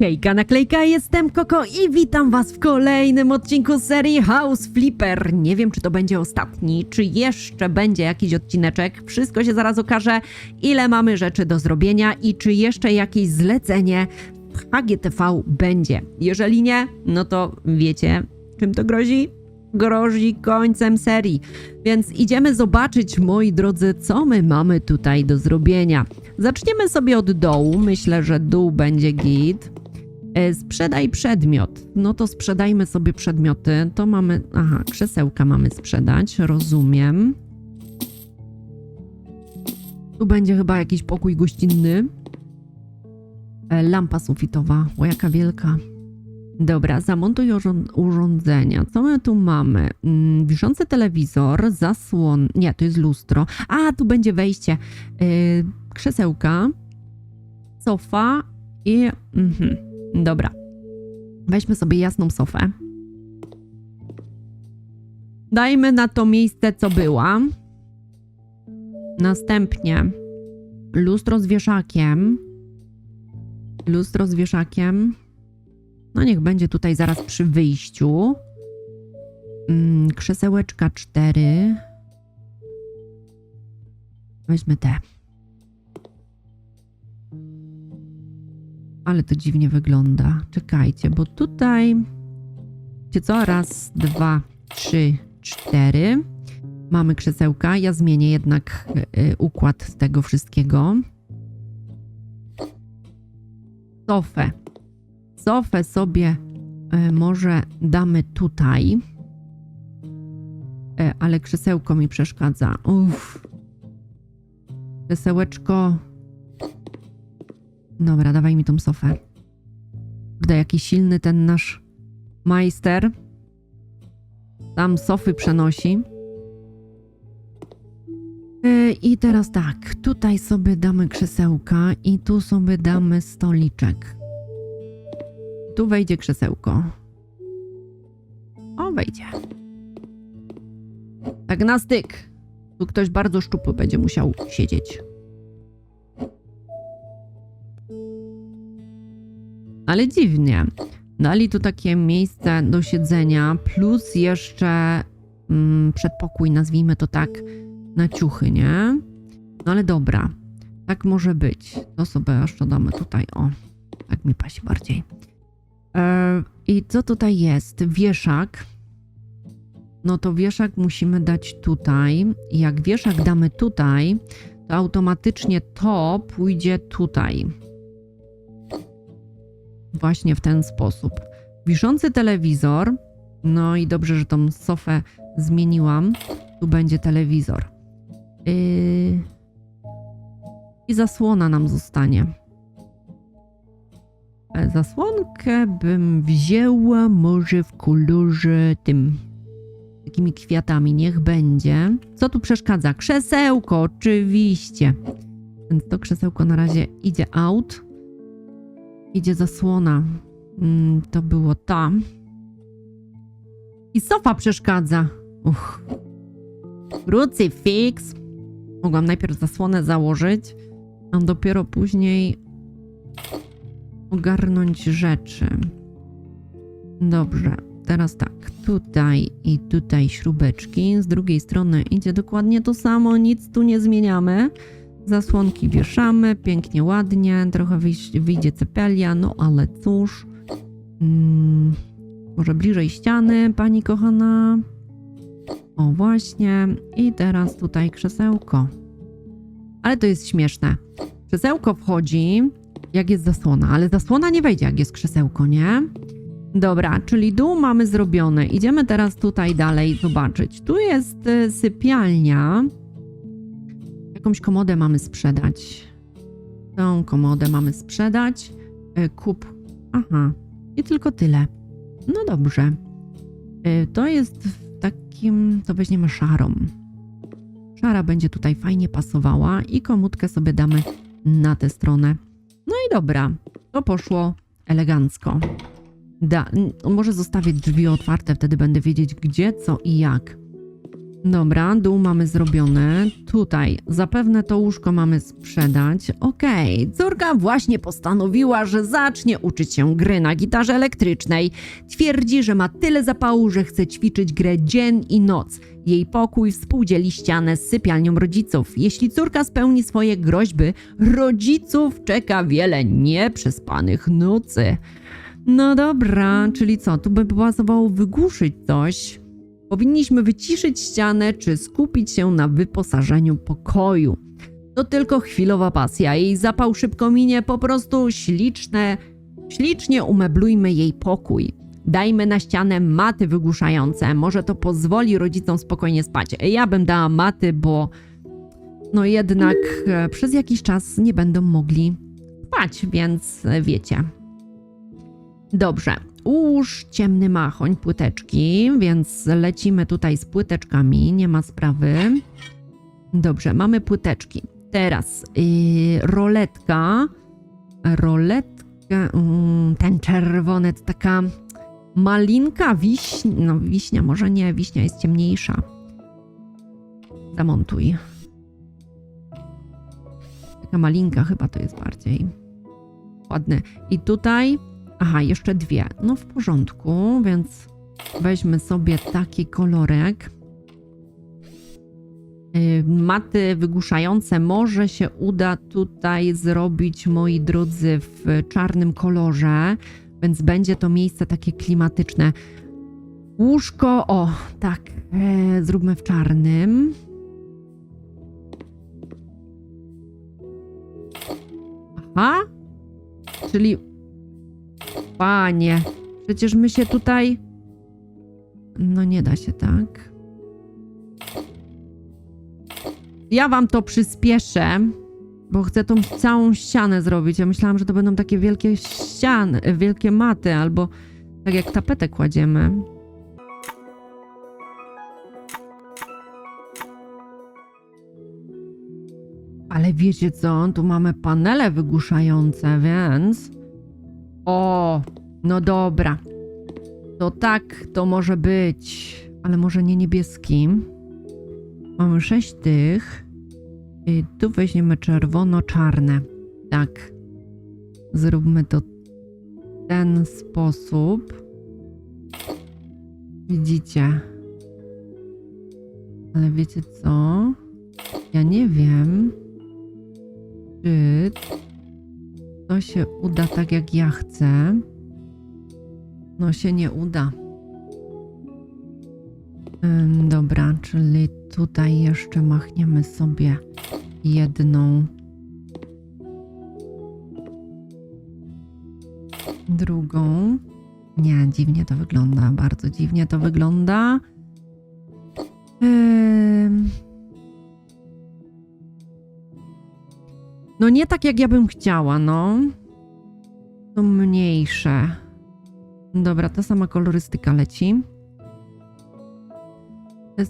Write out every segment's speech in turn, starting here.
Hejka, naklejka, jestem Koko i witam was w kolejnym odcinku serii House Flipper. Nie wiem, czy to będzie ostatni, czy jeszcze będzie jakiś odcineczek. Wszystko się zaraz okaże, ile mamy rzeczy do zrobienia i czy jeszcze jakieś zlecenie w HGTV będzie. Jeżeli nie, no to wiecie, czym to grozi? Grozi końcem serii. Więc idziemy zobaczyć, moi drodzy, co my mamy tutaj do zrobienia. Zaczniemy sobie od dołu. Myślę, że dół będzie git. E, Sprzedaj przedmiot. No to sprzedajmy sobie przedmioty. To mamy. Aha, krzesełka mamy sprzedać, rozumiem. Tu będzie chyba jakiś pokój gościnny. E, Lampa sufitowa. O, jaka wielka. Dobra, zamontuj urząd- urządzenia. Co my tu mamy? Mm, wiszący telewizor, zasłon. Nie, to jest lustro. A, tu będzie wejście. Yy, krzesełka, sofa i. Mhm. Dobra. Weźmy sobie jasną sofę. Dajmy na to miejsce, co była. Następnie lustro z wieszakiem. Lustro z wieszakiem. No niech będzie tutaj zaraz przy wyjściu. Mm, krzesełeczka cztery. Weźmy te. Ale to dziwnie wygląda. Czekajcie, bo tutaj. Wiecie co? Raz, dwa, trzy, cztery. Mamy krzesełka. Ja zmienię jednak y, y, układ tego wszystkiego. Sofę. Sofę sobie y, może damy tutaj. Ale krzesełko mi przeszkadza. Uff. Krzesełeczko. Dobra, dawaj mi tą sofę. Kurde, jaki silny ten nasz majster. Tam sofy przenosi. Yy, I teraz tak, tutaj sobie damy krzesełka i tu sobie damy stoliczek. Tu wejdzie krzesełko. O, wejdzie. Tak na styk. Tu ktoś bardzo szczupły będzie musiał siedzieć. Ale dziwnie. Dali tu takie miejsce do siedzenia, plus jeszcze mm, przedpokój, nazwijmy to tak, na ciuchy, nie? No ale dobra, tak może być. To sobie jeszcze damy tutaj, o, tak mi pasi bardziej. E, I co tutaj jest? Wieszak. No to wieszak musimy dać tutaj. Jak wieszak damy tutaj, to automatycznie to pójdzie tutaj właśnie w ten sposób. Wiszący telewizor, no i dobrze, że tą sofę zmieniłam. Tu będzie telewizor. Yy... I zasłona nam zostanie. E, Zasłonkę bym wzięła może w kolorze tym takimi kwiatami, niech będzie. Co tu przeszkadza? Krzesełko, oczywiście. Więc to krzesełko na razie idzie out. Idzie zasłona. Mm, to było tam. I sofa przeszkadza. Uch. Krucyfiks. Mogłam najpierw zasłonę założyć, a dopiero później ogarnąć rzeczy. Dobrze, teraz tak. Tutaj i tutaj śrubeczki. Z drugiej strony idzie dokładnie to samo, nic tu nie zmieniamy. Zasłonki wieszamy, pięknie, ładnie, trochę wyjdzie cepelia, no ale cóż. Mm, może bliżej ściany, pani kochana. O, właśnie. I teraz tutaj krzesełko. Ale to jest śmieszne. Krzesełko wchodzi, jak jest zasłona, ale zasłona nie wejdzie, jak jest krzesełko, nie? Dobra, czyli dół mamy zrobione. Idziemy teraz tutaj dalej zobaczyć. Tu jest y, sypialnia. Jakąś komodę mamy sprzedać. Tą komodę mamy sprzedać. E, Kup. Aha. I tylko tyle. No dobrze. E, To jest w takim. To weźmiemy szarą. Szara będzie tutaj fajnie pasowała i komutkę sobie damy na tę stronę. No i dobra. To poszło elegancko. Da, może zostawię drzwi otwarte, wtedy będę wiedzieć gdzie, co i jak. Dobra, dół mamy zrobiony. Tutaj zapewne to łóżko mamy sprzedać. Okej, córka właśnie postanowiła, że zacznie uczyć się gry na gitarze elektrycznej. Twierdzi, że ma tyle zapału, że chce ćwiczyć grę dzień i noc. Jej pokój współdzieli ścianę z sypialnią rodziców. Jeśli córka spełni swoje groźby, rodziców czeka wiele nieprzespanych nocy. No dobra, czyli co, tu by pasowało wygłuszyć coś. Powinniśmy wyciszyć ścianę czy skupić się na wyposażeniu pokoju. To tylko chwilowa pasja, jej zapał szybko minie, po prostu śliczne, ślicznie umeblujmy jej pokój. Dajmy na ścianę maty wygłuszające, może to pozwoli rodzicom spokojnie spać. Ja bym dała maty, bo no jednak e, przez jakiś czas nie będą mogli spać, więc e, wiecie. Dobrze, ułóż ciemny machoń, płyteczki, więc lecimy tutaj z płyteczkami, nie ma sprawy. Dobrze, mamy płyteczki. Teraz yy, roletka. Roletka, mm, ten czerwony, to taka malinka, wiśnia, no wiśnia, może nie, wiśnia jest ciemniejsza. Zamontuj. Taka malinka chyba to jest bardziej. Ładne. I tutaj Aha, jeszcze dwie. No w porządku, więc weźmy sobie taki kolorek. Yy, Maty wygłuszające może się uda tutaj zrobić, moi drodzy, w czarnym kolorze, więc będzie to miejsce takie klimatyczne. Łóżko, o, tak, e, zróbmy w czarnym. Aha, czyli Panie, przecież my się tutaj. No nie da się tak. Ja wam to przyspieszę, bo chcę tą całą ścianę zrobić. Ja myślałam, że to będą takie wielkie ściany, wielkie maty, albo tak jak tapetę kładziemy. Ale wiecie co? Tu mamy panele wygłuszające, więc. O, no dobra. To tak to może być, ale może nie niebieskim. Mamy sześć tych. I tu weźmiemy czerwono-czarne. Tak. Zróbmy to w ten sposób. Widzicie? Ale wiecie co? Ja nie wiem, czy to się uda tak, jak ja chcę. No się nie uda. Dobra, czyli tutaj jeszcze machniemy sobie jedną. Drugą. Nie, dziwnie to wygląda, bardzo dziwnie to wygląda. No nie tak jak ja bym chciała, no. To mniejsze. Dobra, ta sama kolorystyka leci.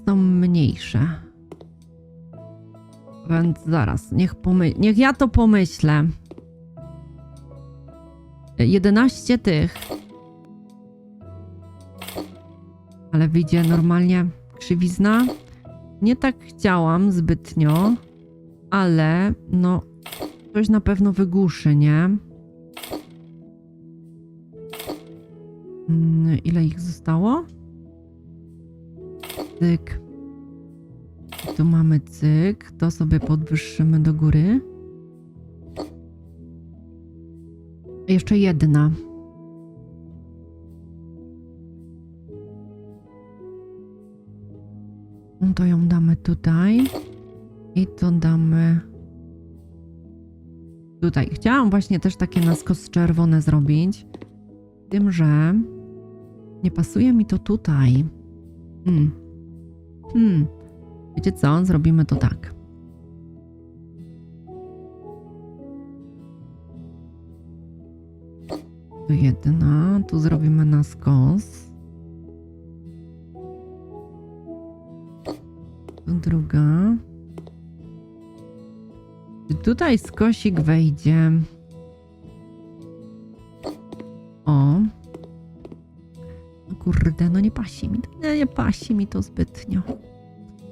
Są mniejsze. Więc zaraz, niech, niech ja to pomyślę. 11 tych. Ale wyjdzie normalnie krzywizna. Nie tak chciałam zbytnio, ale no coś na pewno wygłuszy, nie? Mm, Ile ich zostało? Cyk. Tu mamy cyk. To sobie podwyższymy do góry. Jeszcze jedna. No to ją damy tutaj. I to damy tutaj. Chciałam właśnie też takie na skos czerwone zrobić. Tym, że nie pasuje mi to tutaj. Hmm. Hmm. Wiecie co? Zrobimy to tak. Tu jedna, tu zrobimy na skos. Tu druga. Czy tutaj skosik wejdzie? O. Kurde, no nie pasi mi. Nie, nie pasi mi to zbytnio.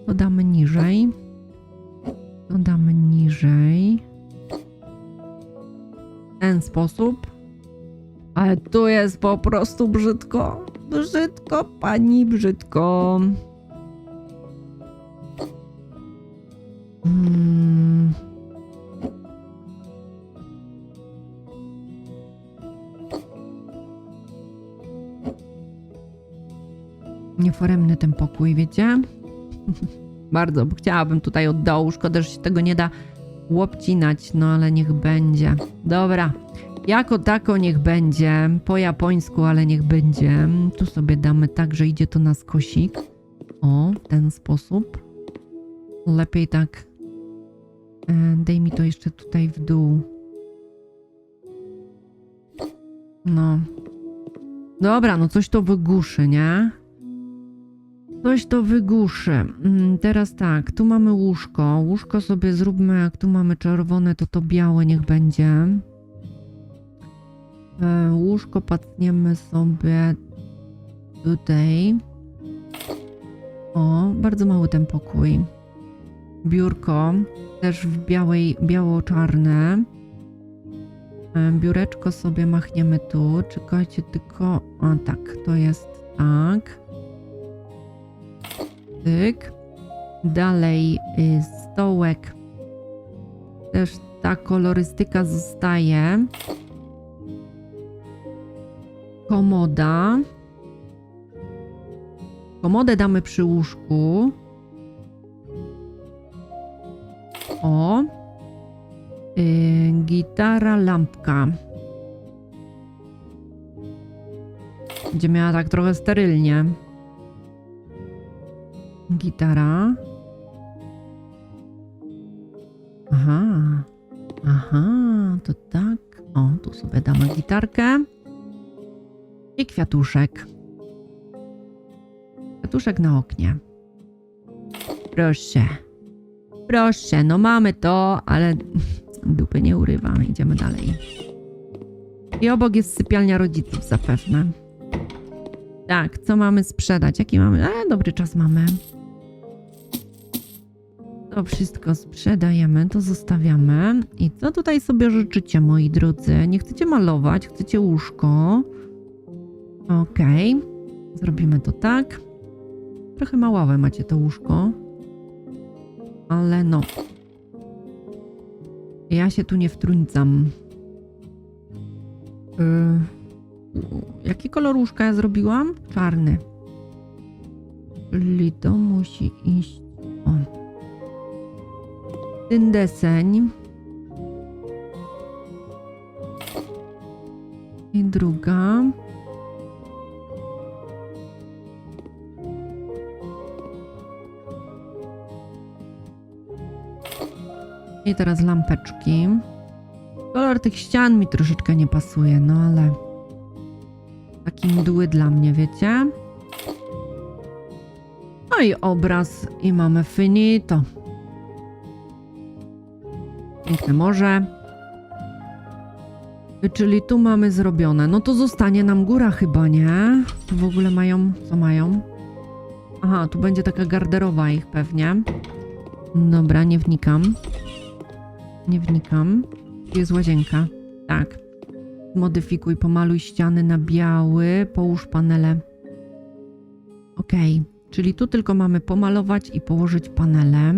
To damy niżej. To damy niżej. W ten sposób. Ale tu jest po prostu brzydko. Brzydko, pani, brzydko. Mm. Nieforemny ten pokój, wiecie? Bardzo chciałabym tutaj od dołu. Szkoda, że się tego nie da łopcinać, no ale niech będzie. Dobra. Jako tako niech będzie. Po japońsku, ale niech będzie. Tu sobie damy tak, że idzie to na skosik. O, w ten sposób. Lepiej tak. E, daj mi to jeszcze tutaj w dół. No. Dobra, no coś to wygłuszy, nie? Coś to wygłuszy. Mm, Teraz tak, tu mamy łóżko. Łóżko sobie zróbmy, jak tu mamy czerwone, to to białe niech będzie. E, Łóżko patniemy sobie tutaj. O, bardzo mały ten pokój. Biurko też w białej, biało-czarne. E, Biureczko sobie machniemy tu. Czekajcie tylko. A tak, to jest tak. Tyk. Dalej y, stołek. Też ta kolorystyka zostaje. Komoda. Komodę damy przy łóżku. O. Y, gitara, lampka. Będzie miała tak trochę sterylnie. Gitara. Aha. Aha, to tak. O, tu sobie damy gitarkę. I kwiatuszek. Kwiatuszek na oknie. Proszę. Proszę, no mamy to, ale dupy nie urywamy. Idziemy dalej. I obok jest sypialnia rodziców zapewne. Tak, co mamy sprzedać? Jaki mamy? E, dobry czas mamy. To wszystko sprzedajemy, to zostawiamy. I co tutaj sobie życzycie, moi drodzy? Nie chcecie malować, chcecie łóżko. Okej, zrobimy to tak. Trochę małe macie to łóżko. Ale no. Ja się tu nie wtruńcam. Yy, jaki kolor łóżka ja zrobiłam? Czarny. Czyli to musi iść. O. Ten deseń. I druga. I teraz lampeczki. Kolor tych ścian mi troszeczkę nie pasuje, no ale taki mdły dla mnie, wiecie? No i obraz i mamy finito. Piękne morze. Czyli tu mamy zrobione. No to zostanie nam góra chyba, nie? Tu w ogóle mają... Co mają? Aha, tu będzie taka garderoba ich pewnie. Dobra, nie wnikam. Nie wnikam. Tu jest łazienka. Tak. Modyfikuj, pomaluj ściany na biały, połóż panele. Okej, czyli tu tylko mamy pomalować i położyć panele.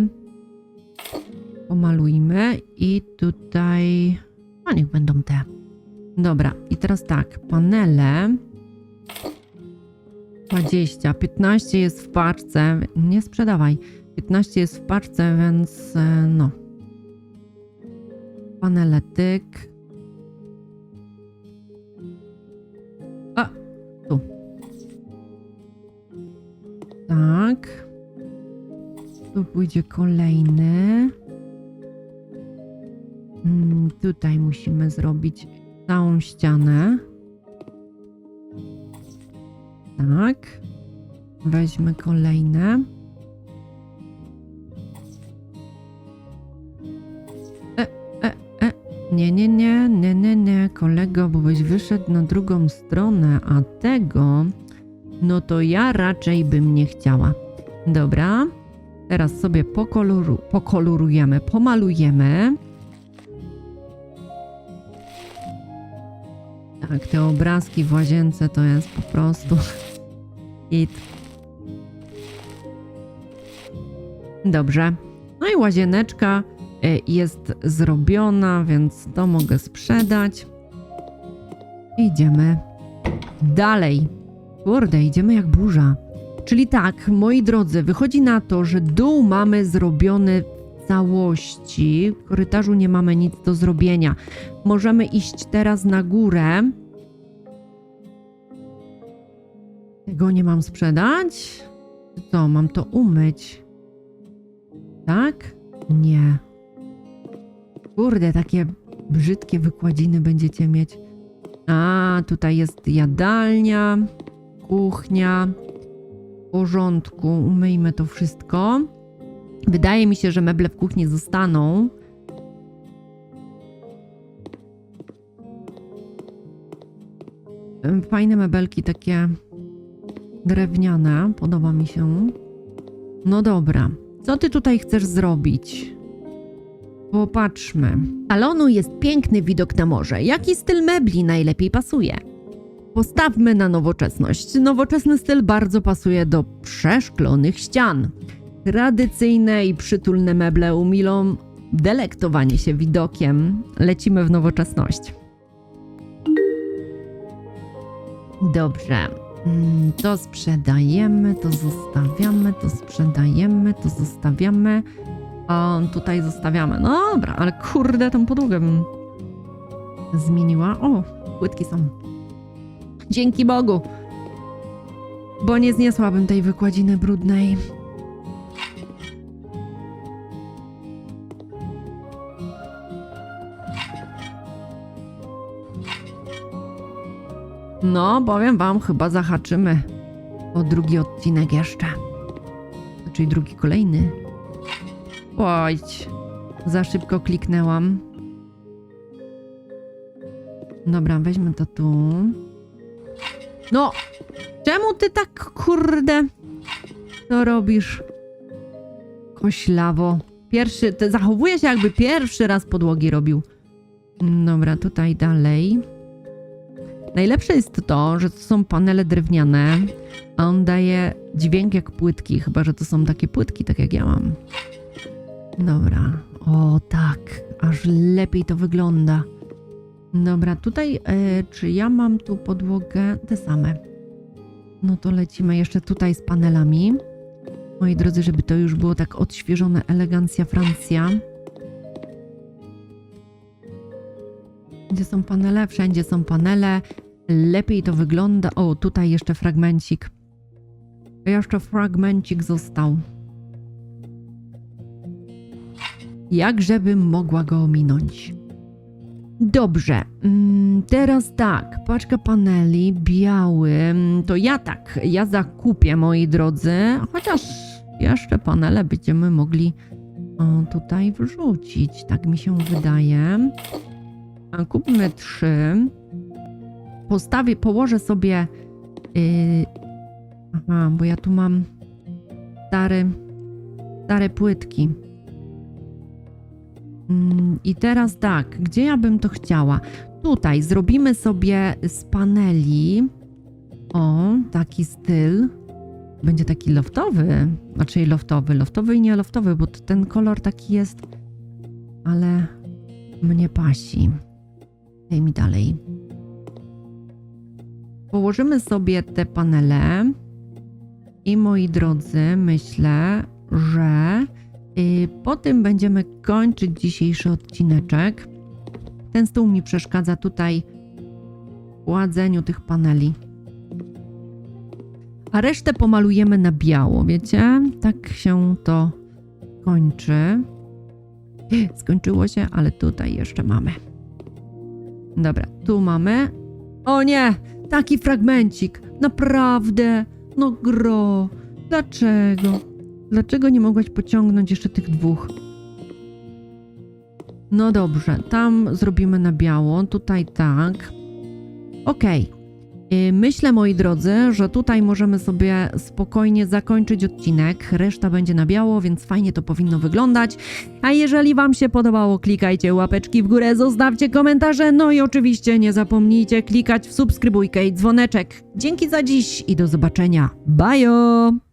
Pomalujmy i tutaj... A niech będą te. Dobra, i teraz tak, panele... 20, 15 jest w paczce. Nie sprzedawaj. 15 jest w paczce, więc e, no. Panele tyk. A, tu. Tak. Tu pójdzie kolejny. Mm, tutaj musimy zrobić całą ścianę. Tak. Weźmy kolejne. E, e, e. Nie, nie, nie, nie, nie, nie, kolego, bo byś wyszedł na drugą stronę, a tego, no to ja raczej bym nie chciała. Dobra. Teraz sobie pokoloru, pokolorujemy, pomalujemy. Tak, te obrazki w łazience to jest po prostu hit. Dobrze. No i łazieneczka y, jest zrobiona, więc to mogę sprzedać. Idziemy dalej. Kurde, idziemy jak burza. Czyli tak, moi drodzy, wychodzi na to, że dół mamy zrobiony całości. W korytarzu nie mamy nic do zrobienia. Możemy iść teraz na górę. Tego nie mam sprzedać? Co, mam to umyć? Tak? Nie. Kurde, takie brzydkie wykładziny będziecie mieć. A, tutaj jest jadalnia, kuchnia. W porządku, umyjmy to wszystko. Wydaje mi się, że meble w kuchni zostaną. Fajne mebelki, takie drewniane. Podoba mi się. No dobra. Co ty tutaj chcesz zrobić? Popatrzmy. Salonu jest piękny widok na morze. Jaki styl mebli najlepiej pasuje? Postawmy na nowoczesność. Nowoczesny styl bardzo pasuje do przeszklonych ścian. Tradycyjne i przytulne meble umilą delektowanie się widokiem. Lecimy w nowoczesność. Dobrze. Mm, To sprzedajemy, to zostawiamy, to sprzedajemy, to zostawiamy. A tutaj zostawiamy. No dobra, ale kurde, tą podłogę bym zmieniła. O, płytki są. Dzięki Bogu. Bo nie zniosłabym tej wykładziny brudnej. No, powiem wam, chyba zahaczymy o drugi odcinek jeszcze. Czyli drugi kolejny. Ojć. Za szybko kliknęłam. Dobra, weźmy to tu. No, czemu ty tak kurde to robisz? Koślawo. Pierwszy, zachowuje się jakby pierwszy raz podłogi robił. Dobra, tutaj dalej. Najlepsze jest to, że to są panele drewniane, a on daje dźwięk jak płytki, chyba że to są takie płytki, tak jak ja mam. Dobra. O tak, aż lepiej to wygląda. Dobra, tutaj e, czy ja mam tu podłogę te same? No to lecimy jeszcze tutaj z panelami. Moi drodzy, żeby to już było tak odświeżone, elegancja Francja. Gdzie są panele? Wszędzie są panele. Lepiej to wygląda. O, tutaj jeszcze fragmencik. Jeszcze fragmencik został. Jak żebym mogła go ominąć? Dobrze, mm, teraz tak, paczka paneli, biały, mm, to ja tak, ja zakupię, moi drodzy, chociaż jeszcze panele będziemy mogli tutaj wrzucić, tak mi się wydaje. Kupmy trzy, postawię, położę sobie, yy, aha, bo ja tu mam stare, stare płytki. Mm, I teraz tak, gdzie ja bym to chciała? Tutaj zrobimy sobie z paneli. O, taki styl. Będzie taki loftowy. Znaczy loftowy, loftowy i nie loftowy, bo ten kolor taki jest. Ale mnie pasi. Daj mi dalej. Położymy sobie te panele. I moi drodzy, myślę, że Y, Po tym będziemy kończyć dzisiejszy odcineczek. Ten stół mi przeszkadza tutaj w ładzeniu tych paneli. A resztę pomalujemy na biało, wiecie? Tak się to kończy. Skończyło się, ale tutaj jeszcze mamy. Dobra, tu mamy. O nie! Taki fragmencik! Naprawdę! No gro! Dlaczego? Dlaczego nie mogłaś pociągnąć jeszcze tych dwóch? No dobrze, tam zrobimy na biało, tutaj tak. Okej. Yy, Myślę, moi drodzy, że tutaj możemy sobie spokojnie zakończyć odcinek. Reszta będzie na biało, więc fajnie to powinno wyglądać. A jeżeli Wam się podobało, klikajcie łapeczki w górę, zostawcie komentarze, no i oczywiście nie zapomnijcie klikać w subskrybujkę i dzwoneczek. Dzięki za dziś i do zobaczenia. Bajo!